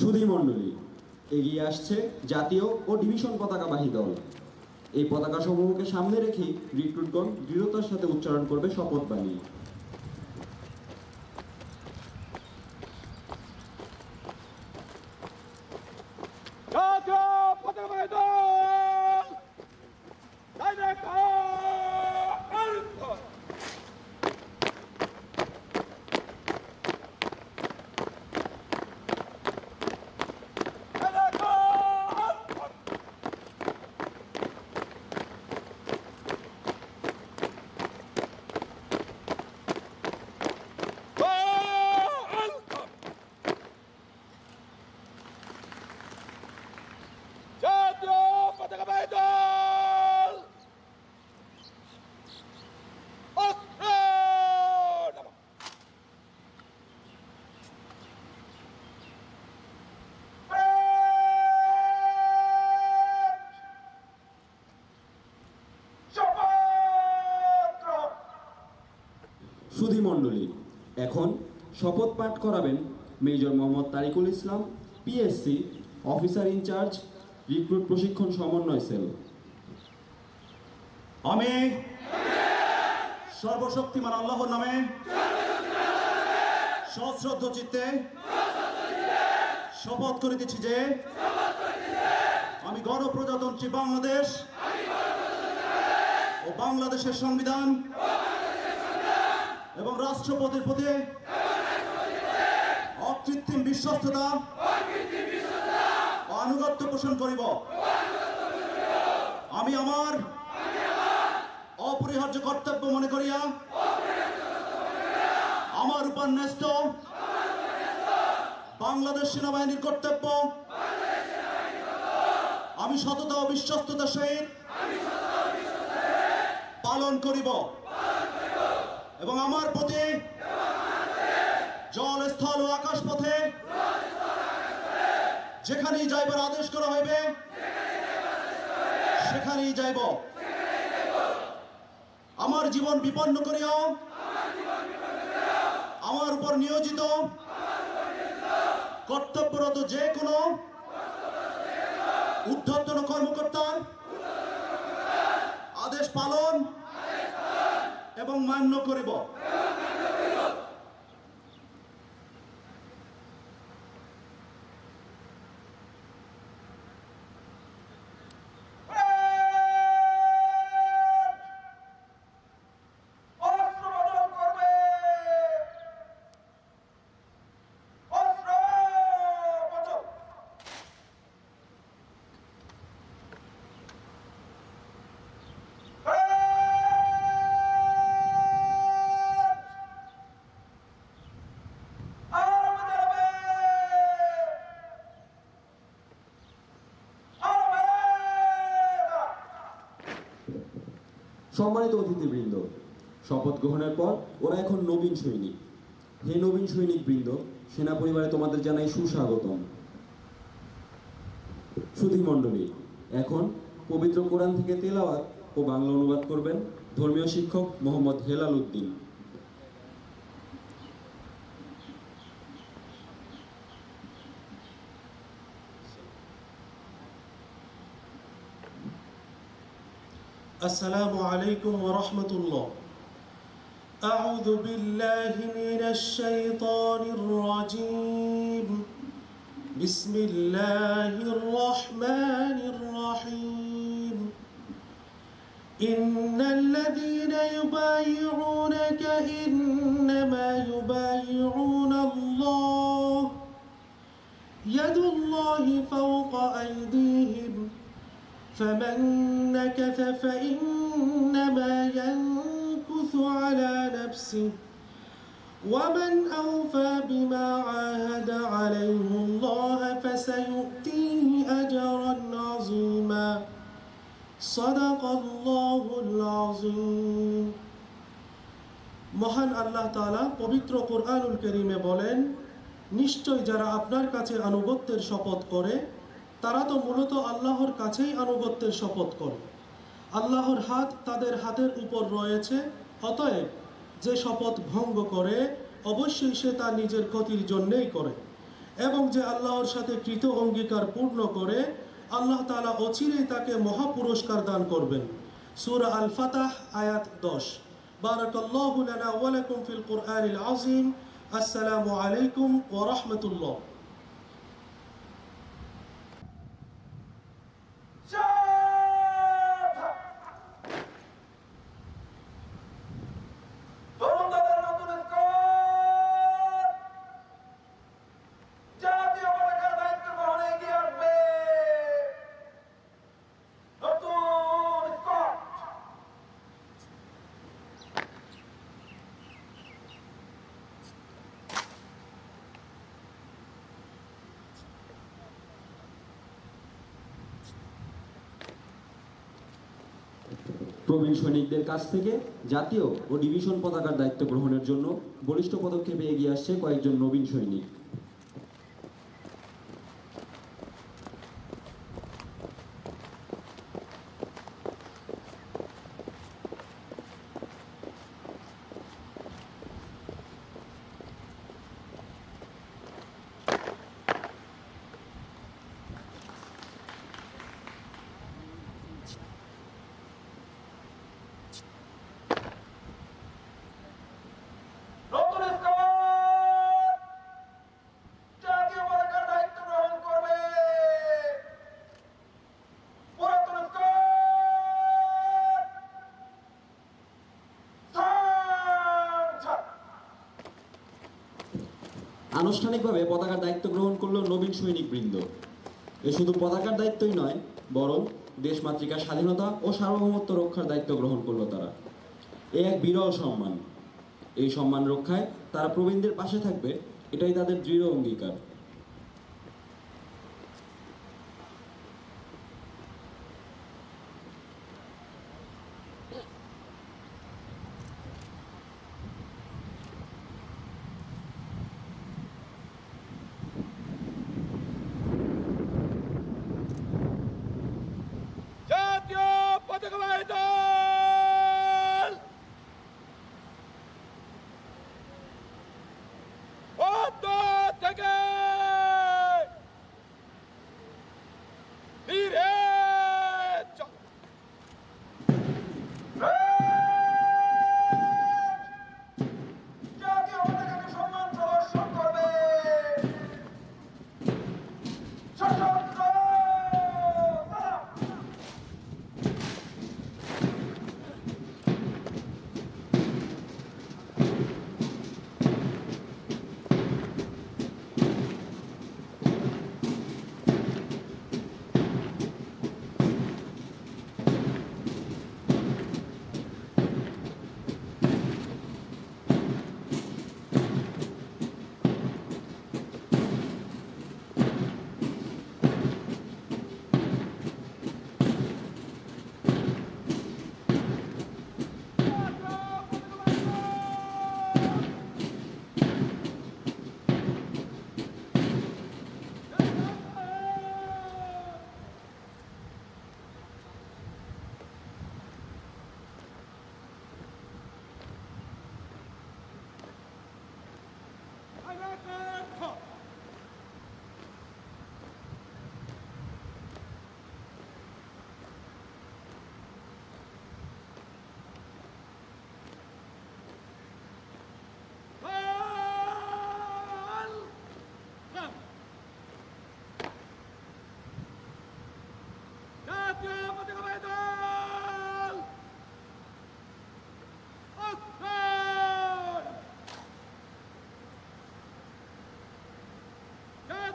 সুধী মণ্ডলী, এগিয়ে আসছে জাতীয় ও ডিভিশন পতাকাবাহী দল। এই পতাকা সমূহকে সামনে রেখেই রিক্রুটগণ দৃঢ়তার সাথে উচ্চারণ করবে শপথ বাণী জাতীয় পতাকা দল ডাইরেক্ট জাতীয় পতাকা দল অস্ত্র নামা। শপথ সুধী মণ্ডলী। এখন শপথ পাঠ করাবেন major Mohammad Tariqul Islam PSC officer in charge recruit প্রশিক্ষণ সমন্বয় সেল। আমি সর্বশক্তিমান আল্লাহর নামে সশ্রদ্ধ চিত্তে শপথ করিতেছি যে আমি গণপ্রজাতন্ত্রী বাংলাদেশ ও বাংলাদেশের সংবিধান এবং রাষ্ট্রপতির প্রতি অকৃত্রিম বিশ্বস্ততা আনুগত্য পোষণ করিব। আমি আমার অপরিহার্য কর্তব্য মনে করিয়া আমার উপর ন্যস্ত বাংলাদেশ সেনাবাহিনীর কর্তব্য, আমি সততা ও বিশ্বস্ততার সহিত পালন করিব। এবং আমার প্রতি জল স্থল ও আকাশ পথে যেখানেই যাইবার আদেশ করা হইবে, সেখানেই যাইব। আমার জীবন বিপন্ন করিয়াও, আমার উপর নিয়োজিত কর্তব্যরত যে কোনো উদ্ধর্তন কর্মকর্তার আদেশ পালন এবং মান্য করিব। সম্মানিত অতিথিবৃন্দ, শপথ গ্রহণের পর ওরা এখন নবীন সৈনিক। হে নবীন সৈনিক বৃন্দ সেনা পরিবারে তোমাদের জানাই সুস্বাগতম। সুধী মন্ডলী এখন পবিত্র কোরআন থেকে তেলাওয়াত ও বাংলা অনুবাদ করবেন ধর্মীয় শিক্ষক মোহাম্মদ হেলাল উদ্দিন। السلام عليكم ورحمة الله. أعوذ بالله من الشيطان الرجيم. بسم الله الرحمن الرحيم. إن الذين يبايعونك إنما يبايعون الله. يد الله فوق أيديهم. فمن نكث فإنما ينكث على نفسه ومن أوفى بما عاهد عليه الله فسيؤتيه أجرا عظيما صدق الله العظيم মহান আল্লাহ তাআলা পবিত্র কোরআনুল করিমে বলেন নিশ্চয় যারা আপনার কাছে আনুগত্যের শপথ করে তারা তো মূলত আল্লাহর কাছেই আনুগত্যের শপথ করে। আল্লাহর হাত তাদের হাতের উপর রয়েছে, অতএব যে শপথ ভঙ্গ করে, অবশ্যই সে তা নিজের ক্ষতির জন্যেই করে এবং যে আল্লাহর সাথে কৃত অঙ্গীকার পূর্ণ করে, আল্লাহ তালা অচিরেই তাকে মহা পুরস্কার দান করবেন। সূরা আল ফাতাহ আয়াত দশ। বারাকাল্লাহু ফিল কুরআনিল আসসালামু আলাইকুম ওয়া সাবধান। তরুণদের নতুন স্কোর। জাতীয় পতাকার দায়িত্ব গ্রহণে এগিয়ে আসবে। নতুন স্কোর। প্রবীণ সৈনিকদের কাছ থেকে জাতীয় ও ডিভিশন পতাকার দায়িত্ব গ্রহণের জন্য বলিষ্ঠ পদক্ষেপে এগিয়ে আসছে কয়েকজন নবীন সৈনিক নতুন স্কোর। জাতীয় পতাকার দায়িত্ব গ্রহণ করবে। পুরাতন স্কোর। স্থান ছাড়। আনুষ্ঠানিকভাবে পতাকার দায়িত্ব গ্রহণ করল নবীন সৈনিক বৃন্দ এ শুধু পতাকার দায়িত্বই নয়, বরং দেশমাতৃকার স্বাধীনতা ও সার্বভৌমত্ব রক্ষার দায়িত্ব গ্রহণ করল তারা। এ এক বিরল সম্মান। এই সম্মান রক্ষায় তারা প্রবীণদের পাশে থাকবে, এটাই তাদের দৃঢ় অঙ্গীকার।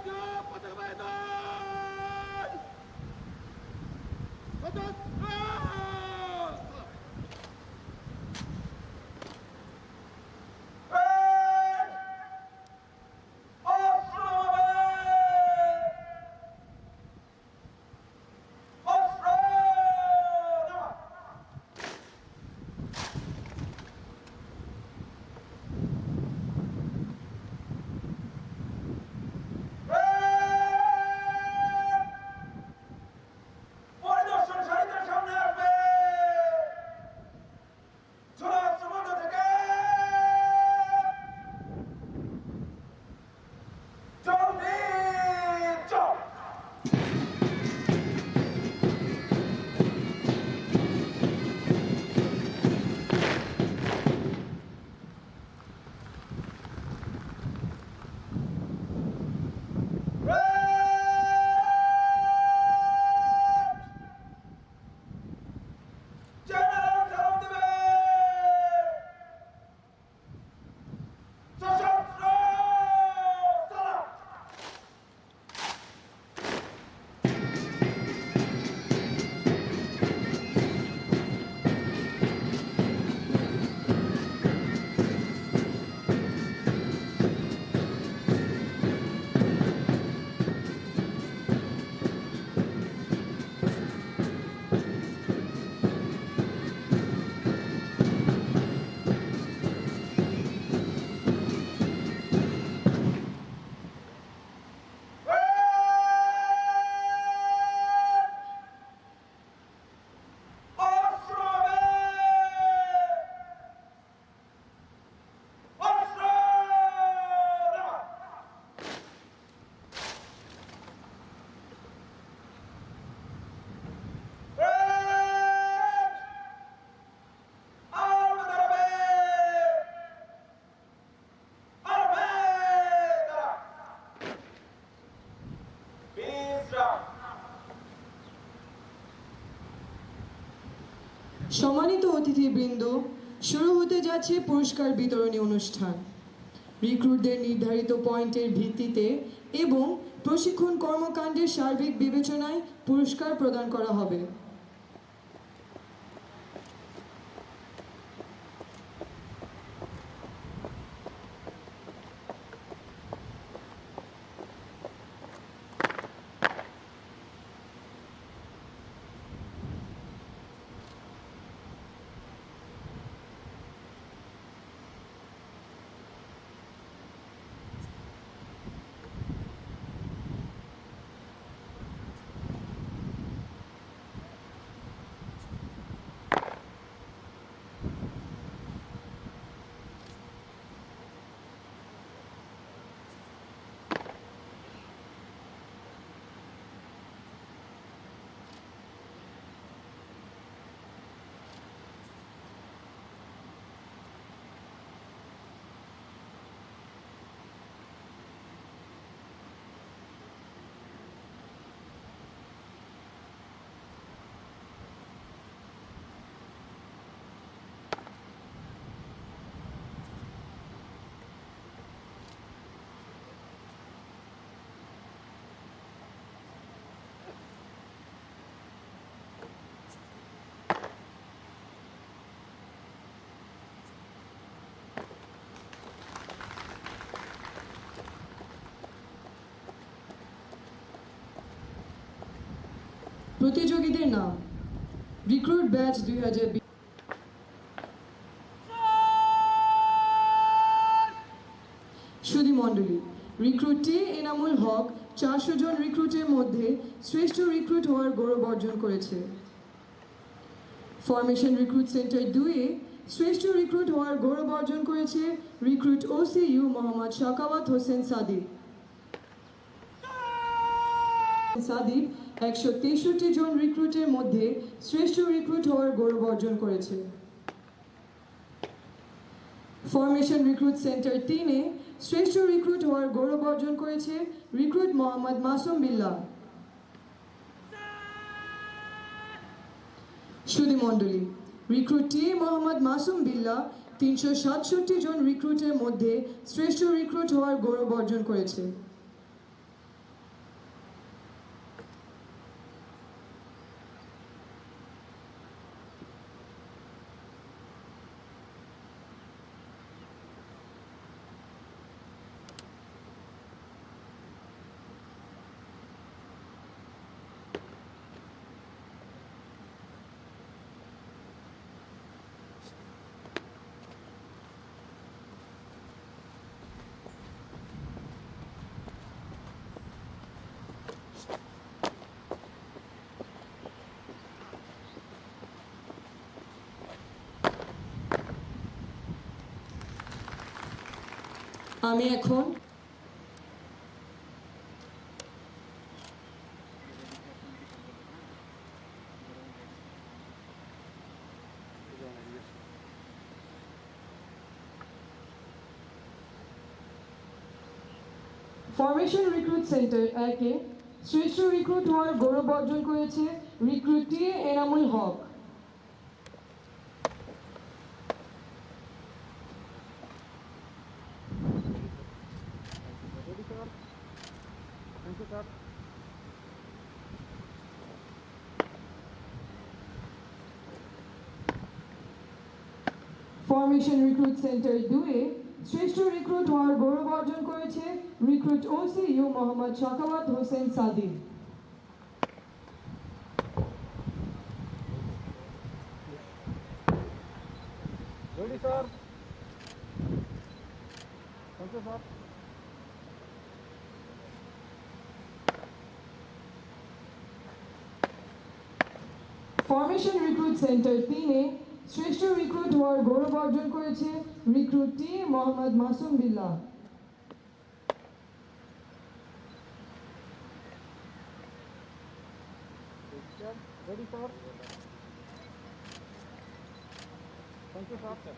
Patok! Patok! Patok! সম্মানিত অতিথিবৃন্দ, শুরু হতে যাচ্ছে পুরস্কার বিতরণী অনুষ্ঠান। রিক্রুটদের নির্ধারিত পয়েন্টের ভিত্তিতে এবং প্রশিক্ষণ কর্মকাণ্ডের সার্বিক বিবেচনায় পুরস্কার প্রদান করা হবে। প্রতিযোগীদের নাম রিক্রুট ব্যাচ দুই হাজার সুধী মণ্ডলী রিক্রুট টি এনামুল হক চারশো জন রিক্রুটের মধ্যে শ্রেষ্ঠ রিক্রুট হওয়ার গৌরব অর্জন করেছে। ফরমেশন রিক্রুট সেন্টার দুইয়ে শ্রেষ্ঠ রিক্রুট হওয়ার গৌরব অর্জন করেছে রিক্রুট ওসিইউ মোহাম্মদ শাকাওয়াত হোসেন সাদিক। সাদিক একশো তেষট্টি জন রিক্রুটের মধ্যে শ্রেষ্ঠ রিক্রুট হওয়ার গৌরব অর্জন করেছে। ফরমেশন রিক্রুট সেন্টার তিনে শ্রেষ্ঠ রিক্রুট হওয়ার গৌরব অর্জন করেছে রিক্রুট মোহাম্মদ মাসুম বিল্লাহ সুধী মণ্ডলী রিক্রুট টি মোহাম্মদ মাসুম বিল্লাহ তিনশো সাতষট্টি জন রিক্রুটের মধ্যে শ্রেষ্ঠ রিক্রুট হওয়ার গৌরব অর্জন করেছে। আমি এখন ফরমেশন রিক্রুট সেন্টার একে শ্রেষ্ঠ রিক্রুট হওয়ার গৌরব অর্জন করেছে recruit Enamul Haque. Formation recruit centre দুয়ে শ্রেষ্ঠ রিক্রুট হওয়ার গৌরব অর্জন করেছে recruit OC U Mohammad Shakawat Hossain sir. Formation recruit centre তিনে শ্রেষ্ঠ রিক্রুট হওয়ার গৌরব অর্জন করেছে রিক্রুট টি মোহাম্মদ মাসুম sir.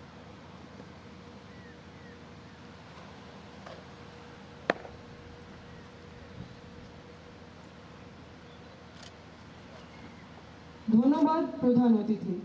ধন্যবাদ প্রধান অতিথি